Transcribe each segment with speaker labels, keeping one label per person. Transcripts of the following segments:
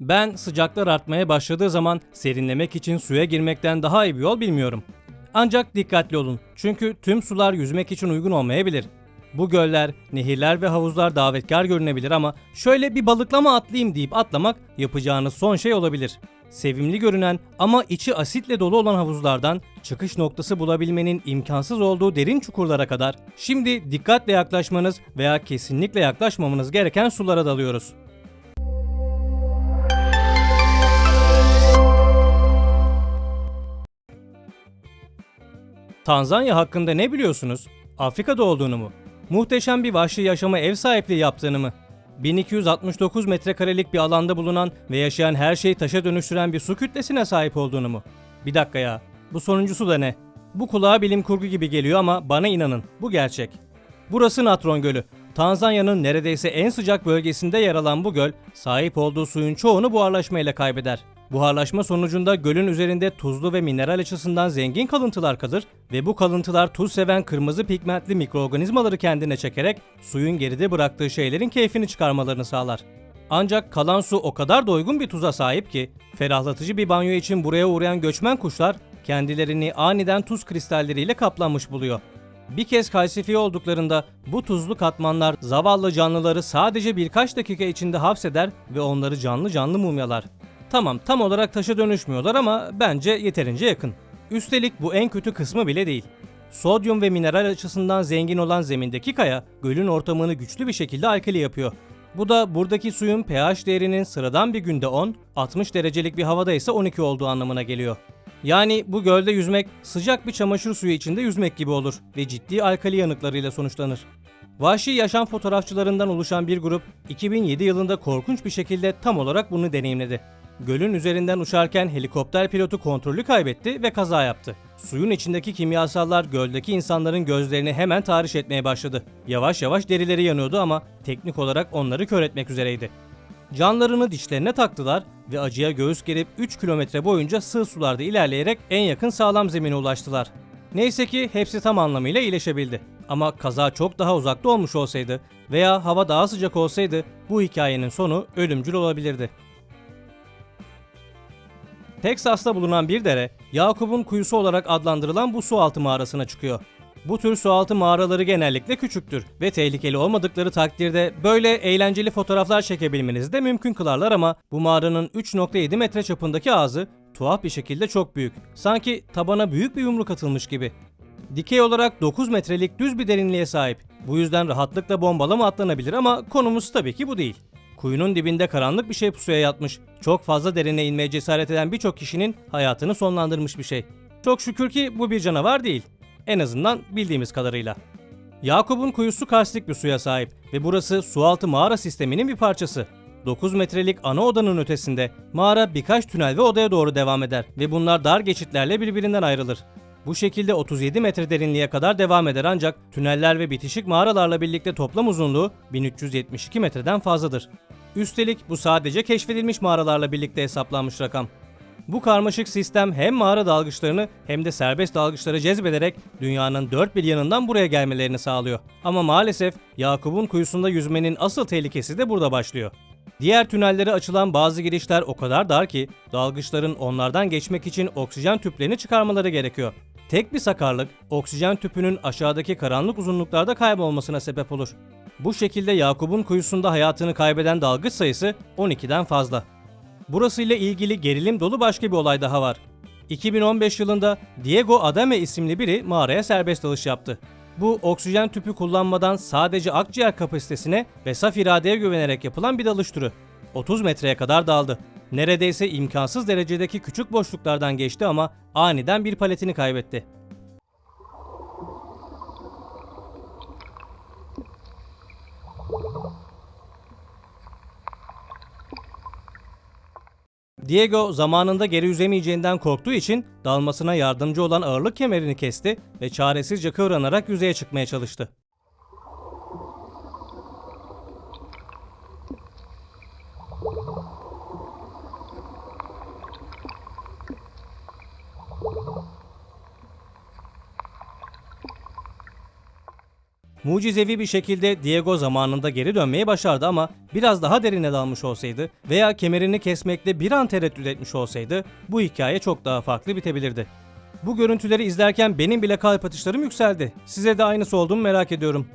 Speaker 1: Ben sıcaklar artmaya başladığı zaman serinlemek için suya girmekten daha iyi bir yol bilmiyorum. Ancak dikkatli olun çünkü tüm sular yüzmek için uygun olmayabilir. Bu göller, nehirler ve havuzlar davetkar görünebilir ama şöyle bir balıklama atlayayım deyip atlamak yapacağınız son şey olabilir. Sevimli görünen ama içi asitle dolu olan havuzlardan çıkış noktası bulabilmenin imkansız olduğu derin çukurlara kadar şimdi dikkatle yaklaşmanız veya kesinlikle yaklaşmamanız gereken sulara dalıyoruz. Tanzanya hakkında ne biliyorsunuz? Afrika'da olduğunu mu? Muhteşem bir vahşi yaşama ev sahipliği yaptığını mı? 1269 metrekarelik bir alanda bulunan ve yaşayan her şeyi taşa dönüştüren bir su kütlesine sahip olduğunu mu? Bir dakika ya, bu sonuncusu da ne? Bu kulağa bilim kurgu gibi geliyor ama bana inanın, bu gerçek. Burası Natron Gölü. Tanzanya'nın neredeyse en sıcak bölgesinde yer alan bu göl, sahip olduğu suyun çoğunu buharlaşmayla kaybeder. Buharlaşma sonucunda gölün üzerinde tuzlu ve mineral açısından zengin kalıntılar kalır ve bu kalıntılar tuz seven kırmızı pigmentli mikroorganizmaları kendine çekerek suyun geride bıraktığı şeylerin keyfini çıkarmalarını sağlar. Ancak kalan su o kadar doygun bir tuza sahip ki ferahlatıcı bir banyo için buraya uğrayan göçmen kuşlar kendilerini aniden tuz kristalleriyle kaplanmış buluyor. Bir kez kalsifiye olduklarında bu tuzlu katmanlar zavallı canlıları sadece birkaç dakika içinde hapseder ve onları canlı canlı mumyalar. Tamam tam olarak taşa dönüşmüyorlar ama bence yeterince yakın. Üstelik bu en kötü kısmı bile değil. Sodyum ve mineral açısından zengin olan zemindeki kaya gölün ortamını güçlü bir şekilde alkali yapıyor. Bu da buradaki suyun pH değerinin sıradan bir günde 10, 60 derecelik bir havada ise 12 olduğu anlamına geliyor. Yani bu gölde yüzmek sıcak bir çamaşır suyu içinde yüzmek gibi olur ve ciddi alkali yanıklarıyla sonuçlanır. Vahşi yaşam fotoğrafçılarından oluşan bir grup 2007 yılında korkunç bir şekilde tam olarak bunu deneyimledi. Gölün üzerinden uçarken helikopter pilotu kontrolü kaybetti ve kaza yaptı. Suyun içindeki kimyasallar göldeki insanların gözlerini hemen tahriş etmeye başladı. Yavaş yavaş derileri yanıyordu ama teknik olarak onları kör etmek üzereydi. Canlarını dişlerine taktılar ve acıya göğüs gerip 3 kilometre boyunca sığ sularda ilerleyerek en yakın sağlam zemine ulaştılar. Neyse ki hepsi tam anlamıyla iyileşebildi. Ama kaza çok daha uzakta olmuş olsaydı veya hava daha sıcak olsaydı bu hikayenin sonu ölümcül olabilirdi. Teksas'ta bulunan bir dere, Yakup'un kuyusu olarak adlandırılan bu sualtı mağarasına çıkıyor. Bu tür sualtı mağaraları genellikle küçüktür ve tehlikeli olmadıkları takdirde böyle eğlenceli fotoğraflar çekebilmenizi de mümkün kılarlar ama bu mağaranın 3.7 metre çapındaki ağzı tuhaf bir şekilde çok büyük. Sanki tabana büyük bir yumruk atılmış gibi. Dikey olarak 9 metrelik düz bir derinliğe sahip. Bu yüzden rahatlıkla bombalama atlanabilir ama konumuz tabii ki bu değil. Kuyunun dibinde karanlık bir şey pusuya yatmış. Çok fazla derine inmeye cesaret eden birçok kişinin hayatını sonlandırmış bir şey. Çok şükür ki bu bir canavar değil. En azından bildiğimiz kadarıyla. Yakup'un kuyusu karstik bir suya sahip ve burası sualtı mağara sisteminin bir parçası. 9 metrelik ana odanın ötesinde mağara birkaç tünel ve odaya doğru devam eder ve bunlar dar geçitlerle birbirinden ayrılır. Bu şekilde 37 metre derinliğe kadar devam eder ancak tüneller ve bitişik mağaralarla birlikte toplam uzunluğu 1372 metreden fazladır. Üstelik bu sadece keşfedilmiş mağaralarla birlikte hesaplanmış rakam. Bu karmaşık sistem hem mağara dalgıçlarını hem de serbest dalgıçları cezbederek dünyanın dört bir yanından buraya gelmelerini sağlıyor. Ama maalesef Yakup'un kuyusunda yüzmenin asıl tehlikesi de burada başlıyor. Diğer tünellere açılan bazı girişler o kadar dar ki dalgıçların onlardan geçmek için oksijen tüplerini çıkarmaları gerekiyor. Tek bir sakarlık oksijen tüpünün aşağıdaki karanlık uzunluklarda kaybolmasına sebep olur. Bu şekilde Yakup'un kuyusunda hayatını kaybeden dalgıç sayısı 12'den fazla. Burası ile ilgili gerilim dolu başka bir olay daha var. 2015 yılında Diego Adame isimli biri mağaraya serbest dalış yaptı. Bu oksijen tüpü kullanmadan sadece akciğer kapasitesine ve saf iradeye güvenerek yapılan bir dalış türü. 30 metreye kadar daldı. Neredeyse imkansız derecedeki küçük boşluklardan geçti ama aniden bir paletini kaybetti. Diego zamanında geri yüzemeyeceğinden korktuğu için dalmasına yardımcı olan ağırlık kemerini kesti ve çaresizce kıvranarak yüzeye çıkmaya çalıştı. Mucizevi bir şekilde Diego zamanında geri dönmeyi başardı ama biraz daha derine dalmış olsaydı veya kemerini kesmekte bir an tereddüt etmiş olsaydı bu hikaye çok daha farklı bitebilirdi. Bu görüntüleri izlerken benim bile kalp atışlarım yükseldi. Size de aynısı oldu mu merak ediyorum.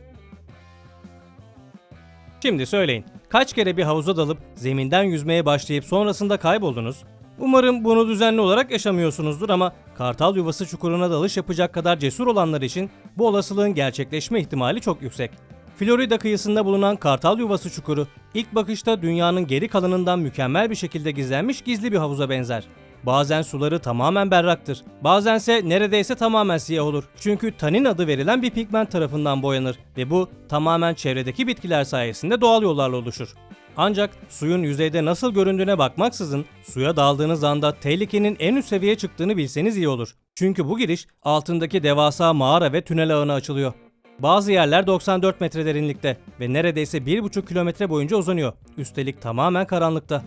Speaker 1: Şimdi söyleyin. Kaç kere bir havuza dalıp zeminden yüzmeye başlayıp sonrasında kayboldunuz? Umarım bunu düzenli olarak yaşamıyorsunuzdur ama kartal yuvası çukuruna dalış yapacak kadar cesur olanlar için bu olasılığın gerçekleşme ihtimali çok yüksek. Florida kıyısında bulunan Kartal Yuvası çukuru ilk bakışta dünyanın geri kalanından mükemmel bir şekilde gizlenmiş gizli bir havuza benzer. Bazen suları tamamen berraktır. Bazense neredeyse tamamen siyah olur. Çünkü tanin adı verilen bir pigment tarafından boyanır ve bu tamamen çevredeki bitkiler sayesinde doğal yollarla oluşur. Ancak suyun yüzeyde nasıl göründüğüne bakmaksızın suya daldığınız anda tehlikenin en üst seviyeye çıktığını bilseniz iyi olur. Çünkü bu giriş altındaki devasa mağara ve tünel ağına açılıyor. Bazı yerler 94 metre derinlikte ve neredeyse 1,5 kilometre boyunca uzanıyor. Üstelik tamamen karanlıkta.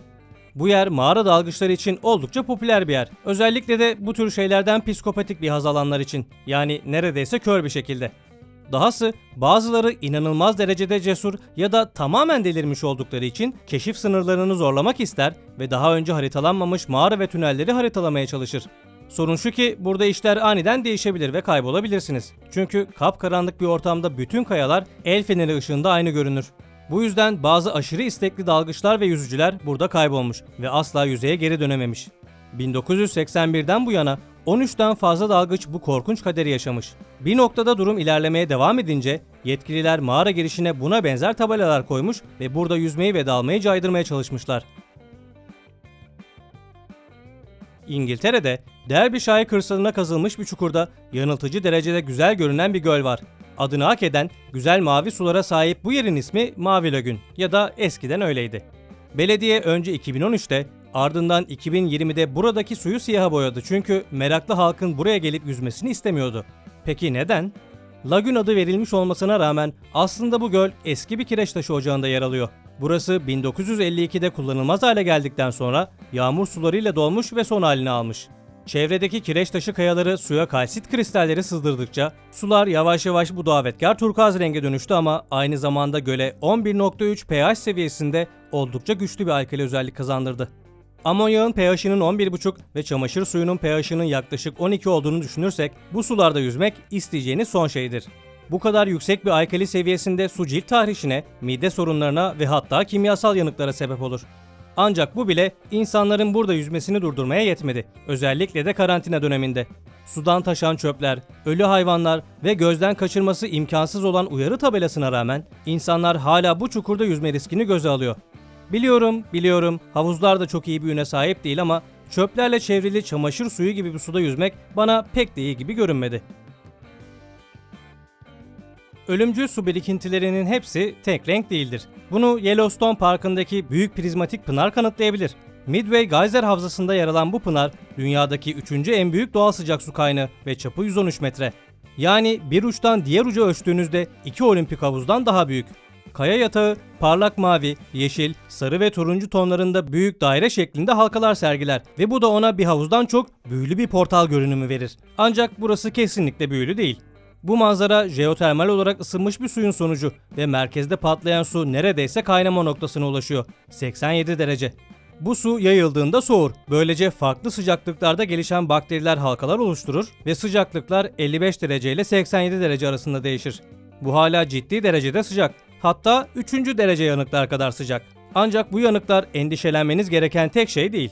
Speaker 1: Bu yer mağara dalgıçları için oldukça popüler bir yer. Özellikle de bu tür şeylerden psikopatik bir haz alanlar için. Yani neredeyse kör bir şekilde. Dahası bazıları inanılmaz derecede cesur ya da tamamen delirmiş oldukları için keşif sınırlarını zorlamak ister ve daha önce haritalanmamış mağara ve tünelleri haritalamaya çalışır. Sorun şu ki burada işler aniden değişebilir ve kaybolabilirsiniz. Çünkü kapkaranlık bir ortamda bütün kayalar el feneri ışığında aynı görünür. Bu yüzden bazı aşırı istekli dalgıçlar ve yüzücüler burada kaybolmuş ve asla yüzeye geri dönememiş. 1981'den bu yana 13'ten fazla dalgıç bu korkunç kaderi yaşamış. Bir noktada durum ilerlemeye devam edince yetkililer mağara girişine buna benzer tabelalar koymuş ve burada yüzmeyi ve dalmayı caydırmaya çalışmışlar. İngiltere'de Derbyshire kırsalına kazılmış bir çukurda yanıltıcı derecede güzel görünen bir göl var. Adını hak eden güzel mavi sulara sahip bu yerin ismi Mavi Lagün ya da eskiden öyleydi. Belediye önce 2013'te ardından 2020'de buradaki suyu siyaha boyadı çünkü meraklı halkın buraya gelip yüzmesini istemiyordu. Peki neden? Lagün adı verilmiş olmasına rağmen aslında bu göl eski bir kireç taşı ocağında yer alıyor. Burası 1952'de kullanılmaz hale geldikten sonra yağmur sularıyla dolmuş ve son halini almış. Çevredeki kireç taşı kayaları suya kalsit kristalleri sızdırdıkça sular yavaş yavaş bu davetkar turkuaz renge dönüştü ama aynı zamanda göle 11.3 pH seviyesinde oldukça güçlü bir alkali özellik kazandırdı. Amonyağın pH'inin 11.5 ve çamaşır suyunun pH'inin yaklaşık 12 olduğunu düşünürsek bu sularda yüzmek isteyeceğiniz son şeydir. Bu kadar yüksek bir alkali seviyesinde su cilt tahrişine, mide sorunlarına ve hatta kimyasal yanıklara sebep olur. Ancak bu bile insanların burada yüzmesini durdurmaya yetmedi. Özellikle de karantina döneminde. Sudan taşan çöpler, ölü hayvanlar ve gözden kaçırması imkansız olan uyarı tabelasına rağmen insanlar hala bu çukurda yüzme riskini göze alıyor. Biliyorum, biliyorum havuzlar da çok iyi bir üne sahip değil ama çöplerle çevrili çamaşır suyu gibi bir suda yüzmek bana pek de iyi gibi görünmedi. Ölümcül su birikintilerinin hepsi tek renk değildir. Bunu Yellowstone Parkı'ndaki büyük prizmatik pınar kanıtlayabilir. Midway Geyser Havzası'nda yer alan bu pınar, dünyadaki üçüncü en büyük doğal sıcak su kaynağı ve çapı 113 metre. Yani bir uçtan diğer uca ölçtüğünüzde iki olimpik havuzdan daha büyük. Kaya yatağı parlak mavi, yeşil, sarı ve turuncu tonlarında büyük daire şeklinde halkalar sergiler ve bu da ona bir havuzdan çok büyülü bir portal görünümü verir. Ancak burası kesinlikle büyülü değil. Bu manzara jeotermal olarak ısınmış bir suyun sonucu ve merkezde patlayan su neredeyse kaynama noktasına ulaşıyor. 87 derece. Bu su yayıldığında soğur. Böylece farklı sıcaklıklarda gelişen bakteriler halkalar oluşturur ve sıcaklıklar 55 derece ile 87 derece arasında değişir. Bu hala ciddi derecede sıcak. Hatta 3. derece yanıklar kadar sıcak. Ancak bu yanıklar endişelenmeniz gereken tek şey değil.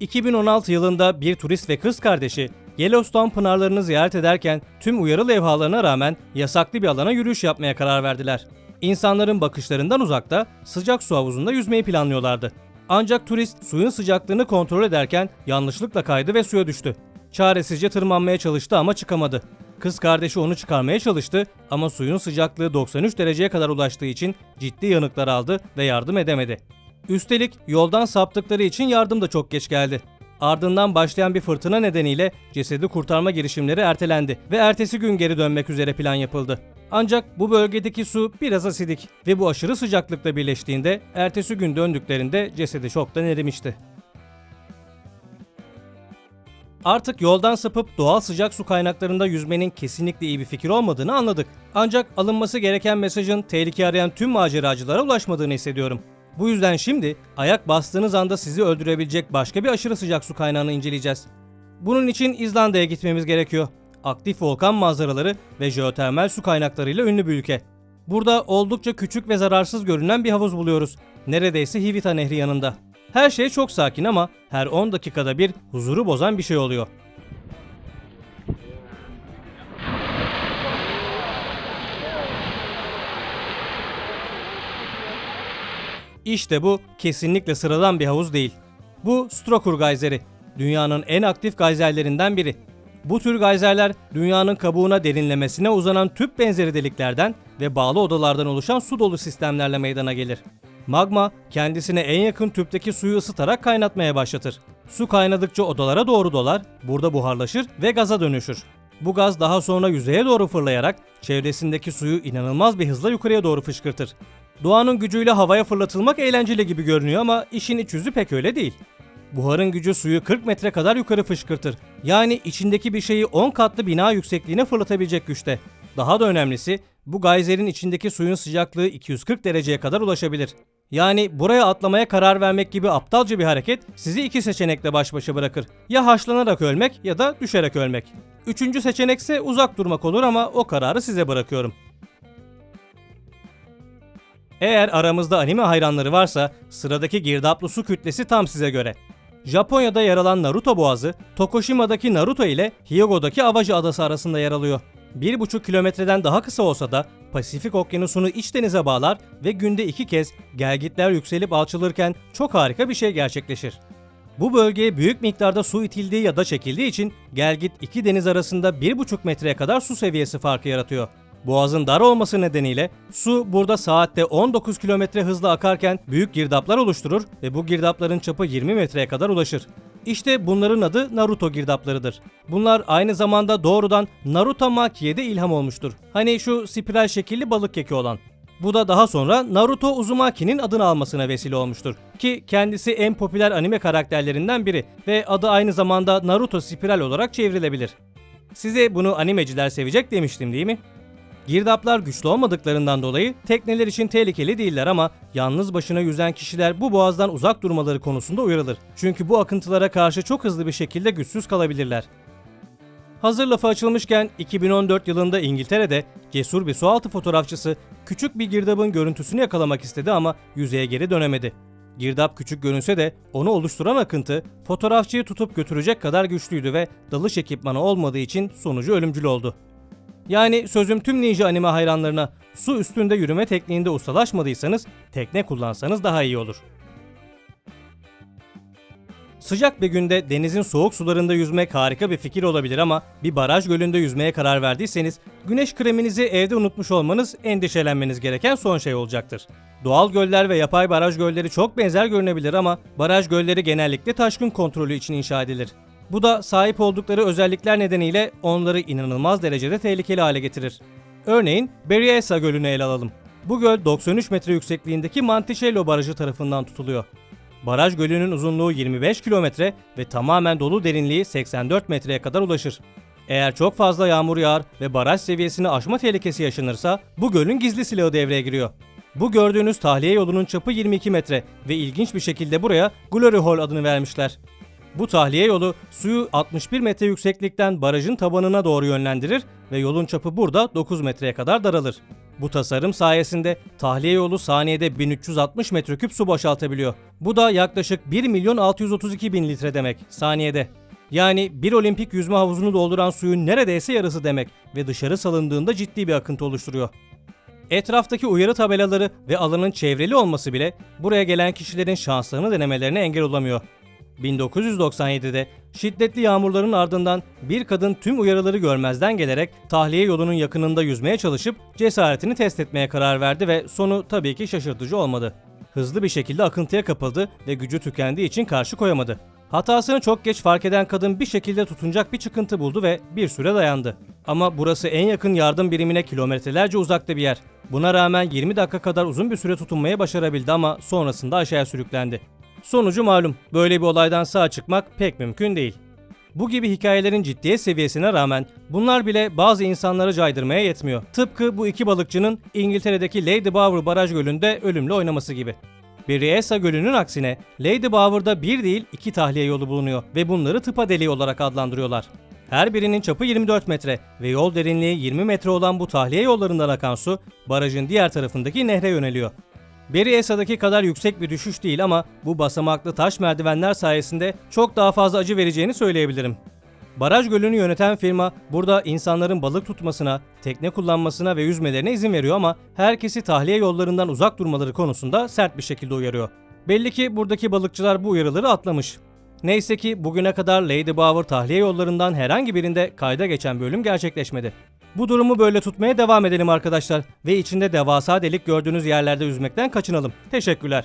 Speaker 1: 2016 yılında bir turist ve kız kardeşi Yellowstone pınarlarını ziyaret ederken tüm uyarı levhalarına rağmen yasaklı bir alana yürüyüş yapmaya karar verdiler. İnsanların bakışlarından uzakta sıcak su havuzunda yüzmeyi planlıyorlardı. Ancak turist suyun sıcaklığını kontrol ederken yanlışlıkla kaydı ve suya düştü. Çaresizce tırmanmaya çalıştı ama çıkamadı. Kız kardeşi onu çıkarmaya çalıştı ama suyun sıcaklığı 93 dereceye kadar ulaştığı için ciddi yanıklar aldı ve yardım edemedi. Üstelik yoldan saptıkları için yardım da çok geç geldi. Ardından başlayan bir fırtına nedeniyle cesedi kurtarma girişimleri ertelendi ve ertesi gün geri dönmek üzere plan yapıldı. Ancak bu bölgedeki su biraz asidik ve bu aşırı sıcaklıkla birleştiğinde ertesi gün döndüklerinde cesedi çoktan erimişti. Artık yoldan sapıp doğal sıcak su kaynaklarında yüzmenin kesinlikle iyi bir fikir olmadığını anladık. Ancak alınması gereken mesajın tehlike arayan tüm maceracılara ulaşmadığını hissediyorum. Bu yüzden şimdi ayak bastığınız anda sizi öldürebilecek başka bir aşırı sıcak su kaynağını inceleyeceğiz. Bunun için İzlanda'ya gitmemiz gerekiyor. Aktif volkan manzaraları ve jeotermal su kaynaklarıyla ünlü bir ülke. Burada oldukça küçük ve zararsız görünen bir havuz buluyoruz. Neredeyse Hivita Nehri yanında. Her şey çok sakin ama her 10 dakikada bir huzuru bozan bir şey oluyor. İşte bu kesinlikle sıradan bir havuz değil. Bu Strokur Geyseri. Dünyanın en aktif gayzerlerinden biri. Bu tür gayzerler dünyanın kabuğuna derinlemesine uzanan tüp benzeri deliklerden ve bağlı odalardan oluşan su dolu sistemlerle meydana gelir. Magma kendisine en yakın tüpteki suyu ısıtarak kaynatmaya başlatır. Su kaynadıkça odalara doğru dolar, burada buharlaşır ve gaza dönüşür. Bu gaz daha sonra yüzeye doğru fırlayarak çevresindeki suyu inanılmaz bir hızla yukarıya doğru fışkırtır. Doğanın gücüyle havaya fırlatılmak eğlenceli gibi görünüyor ama işin iç yüzü pek öyle değil. Buharın gücü suyu 40 metre kadar yukarı fışkırtır. Yani içindeki bir şeyi 10 katlı bina yüksekliğine fırlatabilecek güçte. Daha da önemlisi bu gayzerin içindeki suyun sıcaklığı 240 dereceye kadar ulaşabilir. Yani buraya atlamaya karar vermek gibi aptalca bir hareket sizi iki seçenekle baş başa bırakır. Ya haşlanarak ölmek ya da düşerek ölmek. Üçüncü seçenekse uzak durmak olur ama o kararı size bırakıyorum. Eğer aramızda anime hayranları varsa sıradaki girdaplı su kütlesi tam size göre. Japonya'da yer alan Naruto Boğazı, Tokushima'daki Naruto ile Hyogo'daki Awaji Adası arasında yer alıyor. 1,5 kilometreden daha kısa olsa da Pasifik Okyanusu'nu iç denize bağlar ve günde iki kez gelgitler yükselip alçalırken çok harika bir şey gerçekleşir. Bu bölgeye büyük miktarda su itildiği ya da çekildiği için gelgit iki deniz arasında 1,5 metreye kadar su seviyesi farkı yaratıyor. Boğazın dar olması nedeniyle su burada saatte 19 kilometre hızla akarken büyük girdaplar oluşturur ve bu girdapların çapı 20 metreye kadar ulaşır. İşte bunların adı Naruto girdaplarıdır. Bunlar aynı zamanda doğrudan Naruto Maki'ye de ilham olmuştur. Hani şu spiral şekilli balık keki olan. Bu da daha sonra Naruto Uzumaki'nin adını almasına vesile olmuştur. Ki kendisi en popüler anime karakterlerinden biri ve adı aynı zamanda Naruto Spiral olarak çevrilebilir. Size bunu animeciler sevecek demiştim değil mi? Girdaplar güçlü olmadıklarından dolayı tekneler için tehlikeli değiller ama yalnız başına yüzen kişiler bu boğazdan uzak durmaları konusunda uyarılır. Çünkü bu akıntılara karşı çok hızlı bir şekilde güçsüz kalabilirler. Hazır lafı açılmışken 2014 yılında İngiltere'de cesur bir sualtı fotoğrafçısı küçük bir girdabın görüntüsünü yakalamak istedi ama yüzeye geri dönemedi. Girdap küçük görünse de onu oluşturan akıntı fotoğrafçıyı tutup götürecek kadar güçlüydü ve dalış ekipmanı olmadığı için sonucu ölümcül oldu. Yani sözüm tüm ninja anime hayranlarına su üstünde yürüme tekniğinde ustalaşmadıysanız tekne kullansanız daha iyi olur. Sıcak bir günde denizin soğuk sularında yüzmek harika bir fikir olabilir ama bir baraj gölünde yüzmeye karar verdiyseniz güneş kreminizi evde unutmuş olmanız endişelenmeniz gereken son şey olacaktır. Doğal göller ve yapay baraj gölleri çok benzer görünebilir ama baraj gölleri genellikle taşkın kontrolü için inşa edilir. Bu da sahip oldukları özellikler nedeniyle onları inanılmaz derecede tehlikeli hale getirir. Örneğin Berryessa Gölü'nü ele alalım. Bu göl 93 metre yüksekliğindeki Monticello Barajı tarafından tutuluyor. Baraj gölünün uzunluğu 25 kilometre ve tamamen dolu derinliği 84 metreye kadar ulaşır. Eğer çok fazla yağmur yağar ve baraj seviyesini aşma tehlikesi yaşanırsa bu gölün gizli silahı devreye giriyor. Bu gördüğünüz tahliye yolunun çapı 22 metre ve ilginç bir şekilde buraya Glory Hole adını vermişler. Bu tahliye yolu suyu 61 metre yükseklikten barajın tabanına doğru yönlendirir ve yolun çapı burada 9 metreye kadar daralır. Bu tasarım sayesinde tahliye yolu saniyede 1360 metreküp su boşaltabiliyor. Bu da yaklaşık 1 milyon 632 bin litre demek saniyede. Yani bir olimpik yüzme havuzunu dolduran suyun neredeyse yarısı demek ve dışarı salındığında ciddi bir akıntı oluşturuyor. Etraftaki uyarı tabelaları ve alanın çevreli olması bile buraya gelen kişilerin şanslarını denemelerine engel olamıyor. 1997'de şiddetli yağmurların ardından bir kadın tüm uyarıları görmezden gelerek tahliye yolunun yakınında yüzmeye çalışıp cesaretini test etmeye karar verdi ve sonu tabii ki şaşırtıcı olmadı. Hızlı bir şekilde akıntıya kapıldı ve gücü tükendiği için karşı koyamadı. Hatasını çok geç fark eden kadın bir şekilde tutunacak bir çıkıntı buldu ve bir süre dayandı. Ama burası en yakın yardım birimine kilometrelerce uzakta bir yer. Buna rağmen 20 dakika kadar uzun bir süre tutunmayı başarabildi ama sonrasında aşağıya sürüklendi. Sonucu malum. Böyle bir olaydan sağ çıkmak pek mümkün değil. Bu gibi hikayelerin ciddiyet seviyesine rağmen bunlar bile bazı insanları caydırmaya yetmiyor. Tıpkı bu iki balıkçının İngiltere'deki Lady Bower Baraj Gölü'nde ölümle oynaması gibi. Berryessa Gölü'nün aksine Lady Bower'da bir değil iki tahliye yolu bulunuyor ve bunları tıpa deliği olarak adlandırıyorlar. Her birinin çapı 24 metre ve yol derinliği 20 metre olan bu tahliye yollarından akan su barajın diğer tarafındaki nehre yöneliyor. Berryessa'daki kadar yüksek bir düşüş değil ama bu basamaklı taş merdivenler sayesinde çok daha fazla acı vereceğini söyleyebilirim. Baraj gölünü yöneten firma burada insanların balık tutmasına, tekne kullanmasına ve yüzmelerine izin veriyor ama herkesi tahliye yollarından uzak durmaları konusunda sert bir şekilde uyarıyor. Belli ki buradaki balıkçılar bu uyarıları atlamış. Neyse ki bugüne kadar Lady Bower tahliye yollarından herhangi birinde kayda geçen bir ölüm gerçekleşmedi. Bu durumu böyle tutmaya devam edelim arkadaşlar ve içinde devasa delik gördüğünüz yerlerde yüzmekten kaçınalım. Teşekkürler.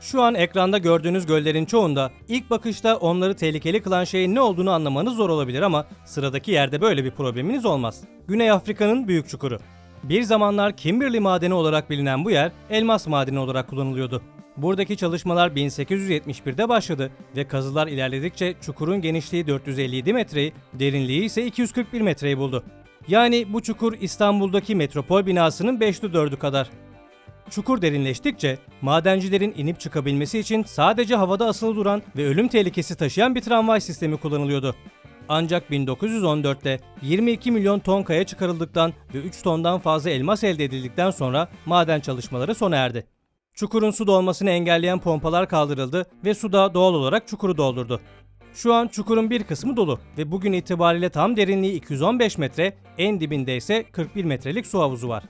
Speaker 1: Şu an ekranda gördüğünüz göllerin çoğunda ilk bakışta onları tehlikeli kılan şeyin ne olduğunu anlamanız zor olabilir ama sıradaki yerde böyle bir probleminiz olmaz. Güney Afrika'nın büyük çukuru. Bir zamanlar Kimberley madeni olarak bilinen bu yer elmas madeni olarak kullanılıyordu. Buradaki çalışmalar 1871'de başladı ve kazılar ilerledikçe çukurun genişliği 457 metreyi, derinliği ise 241 metreyi buldu. Yani bu çukur İstanbul'daki metropol binasının 5'te 4'ü kadar. Çukur derinleştikçe madencilerin inip çıkabilmesi için sadece havada asılı duran ve ölüm tehlikesi taşıyan bir tramvay sistemi kullanılıyordu. Ancak 1914'te 22 milyon ton kaya çıkarıldıktan ve 3 tondan fazla elmas elde edildikten sonra maden çalışmaları sona erdi. Çukurun su dolmasını engelleyen pompalar kaldırıldı ve su da doğal olarak çukuru doldurdu. Şu an çukurun bir kısmı dolu ve bugün itibariyle tam derinliği 215 metre, en dibinde ise 41 metrelik su havuzu var.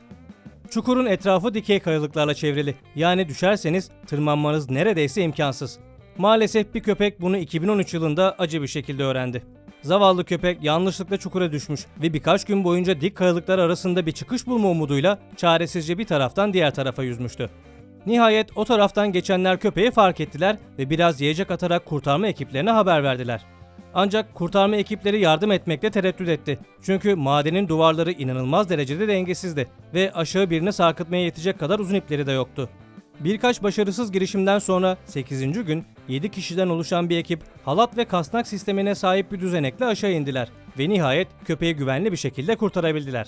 Speaker 1: Çukurun etrafı dikey kayalıklarla çevrili. Yani düşerseniz tırmanmanız neredeyse imkansız. Maalesef bir köpek bunu 2013 yılında acı bir şekilde öğrendi. Zavallı köpek yanlışlıkla çukura düşmüş ve birkaç gün boyunca dik kayalıklar arasında bir çıkış bulma umuduyla çaresizce bir taraftan diğer tarafa yüzmüştü. Nihayet o taraftan geçenler köpeği fark ettiler ve biraz yiyecek atarak kurtarma ekiplerine haber verdiler. Ancak kurtarma ekipleri yardım etmekte tereddüt etti. Çünkü madenin duvarları inanılmaz derecede dengesizdi ve aşağı birini sarkıtmaya yetecek kadar uzun ipleri de yoktu. Birkaç başarısız girişimden sonra 8. gün 7 kişiden oluşan bir ekip halat ve kasnak sistemine sahip bir düzenekle aşağı indiler ve nihayet köpeği güvenli bir şekilde kurtarabildiler.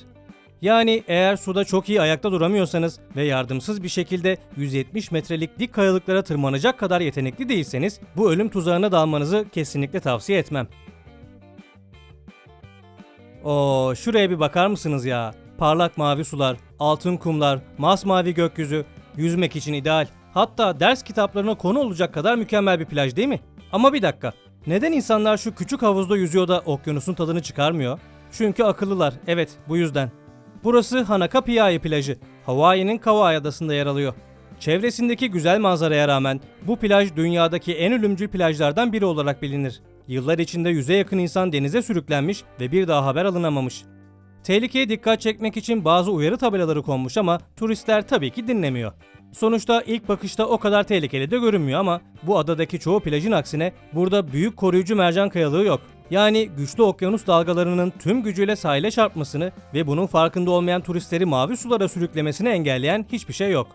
Speaker 1: Yani eğer suda çok iyi ayakta duramıyorsanız ve yardımsız bir şekilde 170 metrelik dik kayalıklara tırmanacak kadar yetenekli değilseniz bu ölüm tuzağına dalmanızı kesinlikle tavsiye etmem. Oo, şuraya bir bakar mısınız ya? Parlak mavi sular, altın kumlar, masmavi gökyüzü, yüzmek için ideal. Hatta ders kitaplarına konu olacak kadar mükemmel bir plaj değil mi? Ama bir dakika. Neden insanlar şu küçük havuzda yüzüyor da okyanusun tadını çıkarmıyor? Çünkü akıllılar. Evet, bu yüzden. Burası Hanaka Piai plajı. Hawaii'nin Kauai adasında yer alıyor. Çevresindeki güzel manzaraya rağmen bu plaj dünyadaki en ölümcül plajlardan biri olarak bilinir. Yıllar içinde yüze yakın insan denize sürüklenmiş ve bir daha haber alınamamış. Tehlikeye dikkat çekmek için bazı uyarı tabelaları konmuş ama turistler tabii ki dinlemiyor. Sonuçta ilk bakışta o kadar tehlikeli de görünmüyor ama bu adadaki çoğu plajın aksine burada büyük koruyucu mercan kayalığı yok. Yani güçlü okyanus dalgalarının tüm gücüyle sahile çarpmasını ve bunun farkında olmayan turistleri mavi sulara sürüklemesini engelleyen hiçbir şey yok.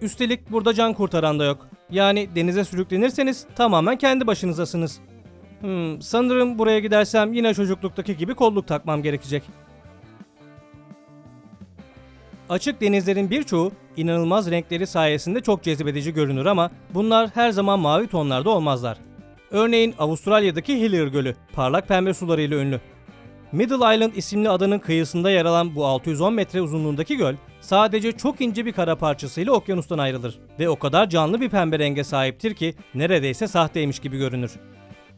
Speaker 1: Üstelik burada can kurtaran da yok. Yani denize sürüklenirseniz tamamen kendi başınızasınız. Hmm, sanırım buraya gidersem yine çocukluktaki gibi kolluk takmam gerekecek. Açık denizlerin birçoğu inanılmaz renkleri sayesinde çok cezbedici görünür ama bunlar her zaman mavi tonlarda olmazlar. Örneğin Avustralya'daki Hillier Gölü parlak pembe sularıyla ünlü. Middle Island isimli adanın kıyısında yer alan bu 610 metre uzunluğundaki göl sadece çok ince bir kara parçasıyla okyanustan ayrılır ve o kadar canlı bir pembe renge sahiptir ki neredeyse sahteymiş gibi görünür.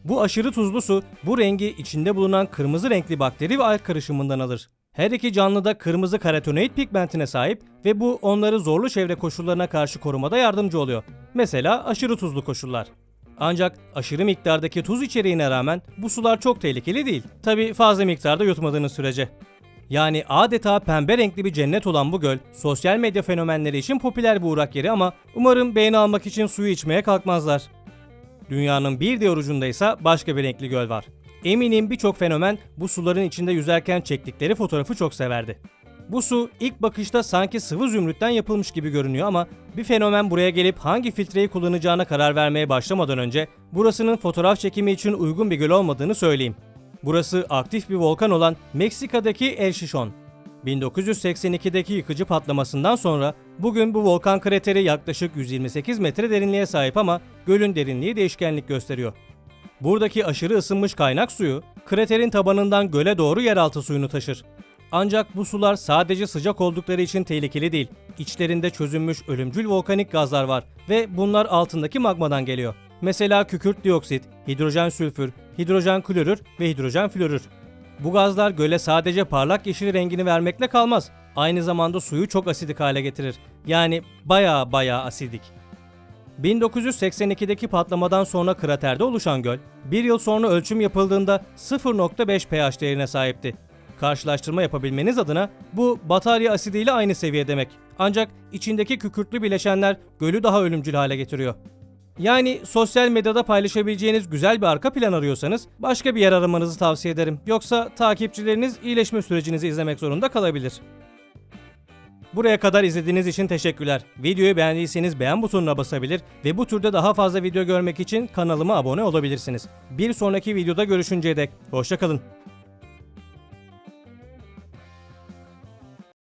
Speaker 1: Bu aşırı tuzlu su bu rengi içinde bulunan kırmızı renkli bakteri ve alg karışımından alır. Her iki canlı da kırmızı karotenoid pigmentine sahip ve bu onları zorlu çevre koşullarına karşı korumada yardımcı oluyor. Mesela aşırı tuzlu koşullar. Ancak aşırı miktardaki tuz içeriğine rağmen bu sular çok tehlikeli değil. Tabi fazla miktarda yutmadığınız sürece. Yani adeta pembe renkli bir cennet olan bu göl, sosyal medya fenomenleri için popüler bir uğrak yeri ama umarım beğeni almak için suyu içmeye kalkmazlar. Dünyanın bir diğer ucunda ise başka bir renkli göl var. Eminim birçok fenomen bu suların içinde yüzerken çektikleri fotoğrafı çok severdi. Bu su ilk bakışta sanki sıvı zümrütten yapılmış gibi görünüyor ama bir fenomen buraya gelip hangi filtreyi kullanacağına karar vermeye başlamadan önce burasının fotoğraf çekimi için uygun bir göl olmadığını söyleyeyim. Burası aktif bir volkan olan Meksika'daki El Chichon. 1982'deki yıkıcı patlamasından sonra bugün bu volkan krateri yaklaşık 128 metre derinliğe sahip ama gölün derinliği değişkenlik gösteriyor. Buradaki aşırı ısınmış kaynak suyu kraterin tabanından göle doğru yeraltı suyunu taşır. Ancak bu sular sadece sıcak oldukları için tehlikeli değil. İçlerinde çözünmüş ölümcül volkanik gazlar var ve bunlar altındaki magmadan geliyor. Mesela kükürt dioksit, hidrojen sülfür, hidrojen klorür ve hidrojen florür. Bu gazlar göle sadece parlak yeşil rengini vermekle kalmaz. Aynı zamanda suyu çok asidik hale getirir. Yani baya baya asidik. 1982'deki patlamadan sonra kraterde oluşan göl, bir yıl sonra ölçüm yapıldığında 0.5 pH değerine sahipti. Karşılaştırma yapabilmeniz adına bu batarya asidi ile aynı seviye demek. Ancak içindeki kükürtlü bileşenler gölü daha ölümcül hale getiriyor. Yani sosyal medyada paylaşabileceğiniz güzel bir arka plan arıyorsanız başka bir yer aramanızı tavsiye ederim. Yoksa takipçileriniz iyileşme sürecinizi izlemek zorunda kalabilir. Buraya kadar izlediğiniz için teşekkürler. Videoyu beğendiyseniz beğen butonuna basabilir ve bu türde daha fazla video görmek için kanalıma abone olabilirsiniz. Bir sonraki videoda görüşünceye dek hoşçakalın.